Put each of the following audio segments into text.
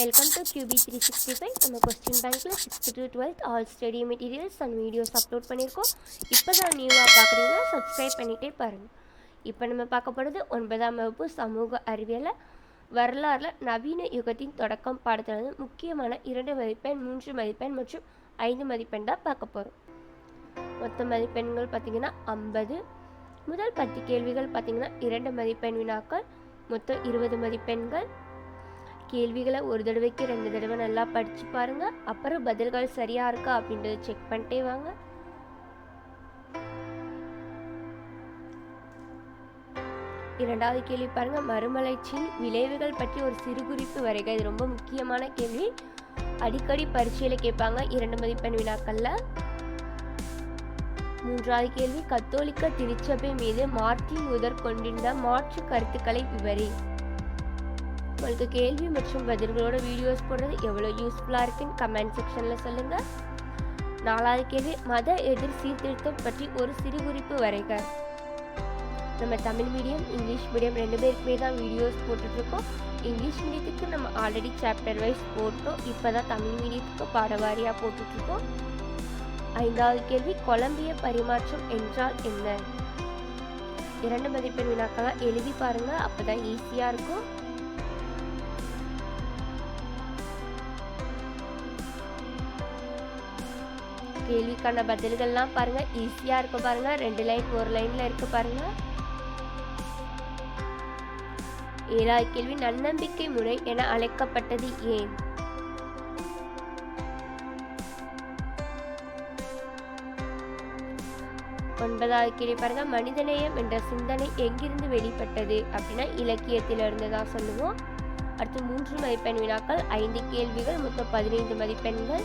Welcome to QB three sixty five நம்ம question பேங்க்கில் sixth to twelfth all study materials and videos upload பண்ணியிருக்கோம். இப்போ தான் நியூவாக பார்க்குறீங்கன்னா சப்ஸ்கிரைப் பண்ணிகிட்டே பாருங்கள் இப்போ நம்ம பார்க்க போகிறது ஒன்பதாம் வகுப்பு சமூக அறிவியலில் வரலாறில் நவீன யுகத்தின் தொடக்கம் பாடத்திலிருந்து முக்கியமான இரண்டு மதிப்பெண் மூன்று மதிப்பெண் மற்றும் ஐந்து மதிப்பெண் தான் பார்க்க போகிறோம் மொத்த மதிப்பெண்கள் பார்த்திங்கன்னா ஐம்பது. முதல் பத்து கேள்விகள் பார்த்திங்கன்னா இரண்டு மதிப்பெண் வினாக்கள் மொத்தம் இருபது மதிப்பெண்கள். கேள்விகளை ஒரு தடவைக்கு ரெண்டு தடவை நல்லா படித்து பாருங்கள் அப்புறம் பதில்கள் சரியாக இருக்கா அப்படின்றத செக் பண்ணிட்டே வாங்க. இரண்டாவது கேள்வி பாருங்கள் மறுமலர்ச்சியின் விளைவுகள் பற்றி ஒரு சிறு குறிப்பு வரைக. இது ரொம்ப முக்கியமான கேள்வி. அடிக்கடி பரீட்சையில் கேட்பாங்க. இரண்டு மதிப்பெண் வினாக்களில். மூன்றாவது கேள்வி. கத்தோலிக்க திருச்சபை மீது மார்ட்டின் முதற் கொண்டிருந்த மாற்று கருத்துக்களை விவரி. உங்களுக்கு கேள்வி மற்றும் பதில்களோட வீடியோஸ் போடுறது எவ்வளோ யூஸ்ஃபுல்லாக இருக்குன்னு கமெண்ட் செக்ஷனில் சொல்லுங்கள் நாலாவது கேள்வி மத எதிர் சீர்திருத்தம் பற்றி ஒரு சிறு குறிப்பு வரைக. நம்ம தமிழ் மீடியம் இங்கிலீஷ் மீடியம் ரெண்டு பேருக்குமே தான் வீடியோஸ் போட்டுட்ருக்கோம் இங்கிலீஷ் மீடியத்துக்கு நம்ம ஆல்ரெடி சாப்டர் வைஸ் போட்டோம். இப்போ தான் தமிழ் மீடியத்துக்கு பாடவாரியாக போட்டுட்ருக்கோம் ஐந்தாவது கேள்வி கொலம்பிய பரிமாற்றம் என்றால் என்ன? இரண்டு மதிப்பெண் வினாக்கெல்லாம் எழுதி பாருங்கள் அப்போ தான் ஈஸியாக இருக்கும். கேள்விக்கான பதில்கள்லாம் பாருங்கள் ஈஸியாக இருக்கும் பாருங்கள் ரெண்டு லைன் ஒரு லைனில் இருக்குது பாருங்கள் ஏழாவது கேள்வி நன்னம்பிக்கை முறை என அழைக்கப்பட்டது ஏன்? ஒன்பதாவது கேள்வி பாருங்க. மனிதநேயம் என்ற சிந்தனை எங்கிருந்து வெளிப்பட்டது? அப்படின்னா இலக்கியத்திலிருந்து தான் சொல்லுவோம். அடுத்து மூன்று மதிப்பெண் வினாக்கள் ஐந்து கேள்விகள் மொத்தம் பதினைந்து மதிப்பெண்கள்.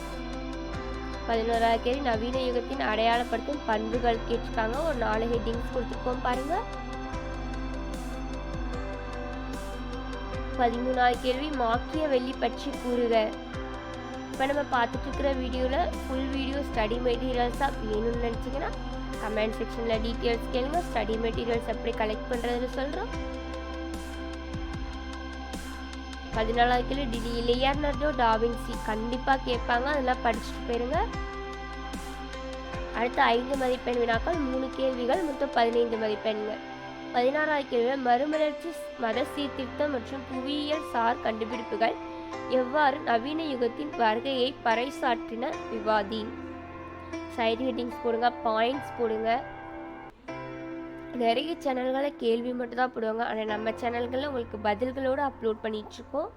பதினோராவது கேள்வி நவீன யுகத்தின் அடையாளப்படுத்தும் பண்புகள் கேட்டிருக்காங்க. ஒரு நாலு ஹெட்டிங்ஸ் கொடுத்துருக்கோம் பாருங்க. பதிமூணாவது கேள்வி மாக்கிய வெள்ளி பற்றி கூறுக. இப்போ நம்ம பார்த்துட்டு இருக்கிற வீடியோவில் ஃபுல் வீடியோ ஸ்டடி மெட்டீரியல்ஸாக வேணும்னு நினச்சிங்கன்னா கமெண்ட் செக்ஷனில் டீட்டெயில்ஸ் கேளுங்க. ஸ்டடி மெட்டீரியல்ஸ் எப்படி கலெக்ட் பண்ணுறதுன்னு சொல்கிறோம் பதினாலாவது கேள்வி டிலி லியர்னர்டோ டாவின்சி கண்டிப்பாக கேட்பாங்க. அதெல்லாம் படிச்சுட்டு போயிருங்க. அடுத்த ஐந்து மதிப்பெண் வினாக்கள் மூணு கேள்விகள் மொத்தம் பதினைந்து மதிப்பெண்கள். பதினாறாவது கேள்வியில் மறுமலர்ச்சி மத சீர்திருத்தம் மற்றும் புவியியல் சார் கண்டுபிடிப்புகள். எவ்வாறு நவீன யுகத்தின் வருகையை பறைசாற்றின விவாதி? சைடு ஹெட்டிங்ஸ் போடுங்க பாயிண்ட்ஸ் போடுங்க. நிறைய சேனல்களில் கேள்வி மட்டும் தான் போடுவாங்க. ஆனால் நம்ம சேனல்களில் உங்களுக்கு பதில்களோடு அப்லோட் பண்ணிகிட்ருக்கோம்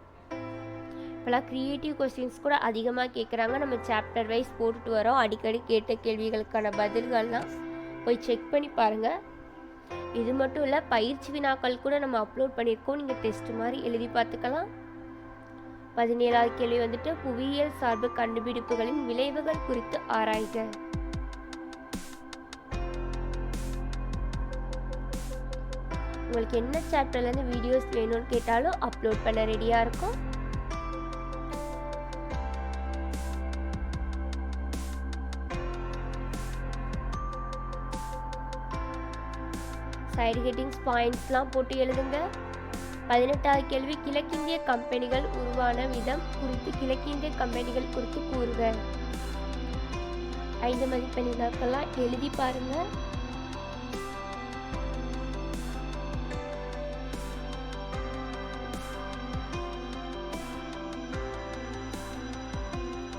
இப்போலாம் க்ரியேட்டிவ் கொஸ்டின்ஸ் கூட அதிகமாக கேட்குறாங்க நம்ம சாப்டர் வைஸ் போட்டுட்டு வரோம். அடிக்கடி கேட்ட கேள்விகளுக்கான பதில்கள்லாம் போய் செக் பண்ணி பாருங்கள் இது மட்டும் இல்லை பயிற்சி வினாக்கள் கூட நம்ம அப்லோட் பண்ணியிருக்கோம் நீங்கள் டெஸ்ட் மாதிரி எழுதி பார்த்துக்கலாம். பதினேழாவது கேள்வி வந்துட்டு புவியியல் சார்பு கண்டுபிடிப்புகளின் விளைவுகள் குறித்து ஆராய்க. உங்களுக்கு என்ன சாப்டர்லேருந்து வீடியோஸ் வேணும்னு கேட்டாலும் அப்லோட் பண்ண ரெடியாக இருக்கும். சைடு ஹெட்டிங்ஸ் பாயிண்ட்ஸ்லாம் போட்டு எழுதுங்க. பதினெட்டாவது கேள்வி கிழக்கிந்திய கம்பெனிகள் உருவான விதம் குறித்து கிழக்கிந்திய கம்பெனிகள் குறித்து கூறுக. ஐந்து மதிப்பெண் வினாக்கெல்லாம் எழுதி பாருங்கள்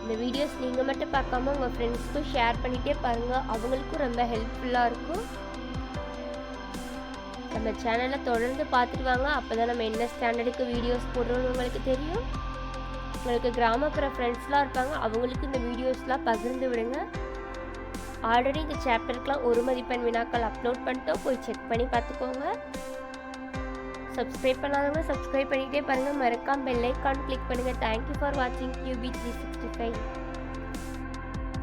இந்த வீடியோஸ் நீங்கள் மட்டும் பார்க்காம உங்கள் ஃப்ரெண்ட்ஸ்க்கும் ஷேர் பண்ணிகிட்டே பாருங்கள் அவங்களுக்கும் ரொம்ப ஹெல்ப்ஃபுல்லாக இருக்கும். நம்ம சேனலை தொடர்ந்து பார்த்துட்டு வாங்க. அப்போ தான் நம்ம என்ன ஸ்டாண்டர்டுக்கு வீடியோஸ் போடுறோம்னு உங்களுக்கு தெரியும். உங்களுக்கு கிராமப்புற ஃப்ரெண்ட்ஸ்லாம் இருப்பாங்க. அவங்களுக்கு இந்த வீடியோஸ்லாம் பகிர்ந்து விடுங்க. ஆல்ரெடி இந்த சாப்டருக்கெலாம் ஒரு மதிப்பெண் வினாக்கள் அப்லோட் பண்ணிட்டோம். போய் செக் பண்ணி பார்த்துக்கோங்க. சப்ஸ்கிரைப் பண்ணாதவங்க சப்ஸ்கிரைப் பண்ணிக்கிட்டே பாருங்கள் மறக்காம பெல் ஐக்கான் கிளிக் பண்ணுங்கள் தேங்க்யூ ஃபார் வாட்சிங் கியூபி த்ரீ சிக்ஸ்டி ஃபைவ்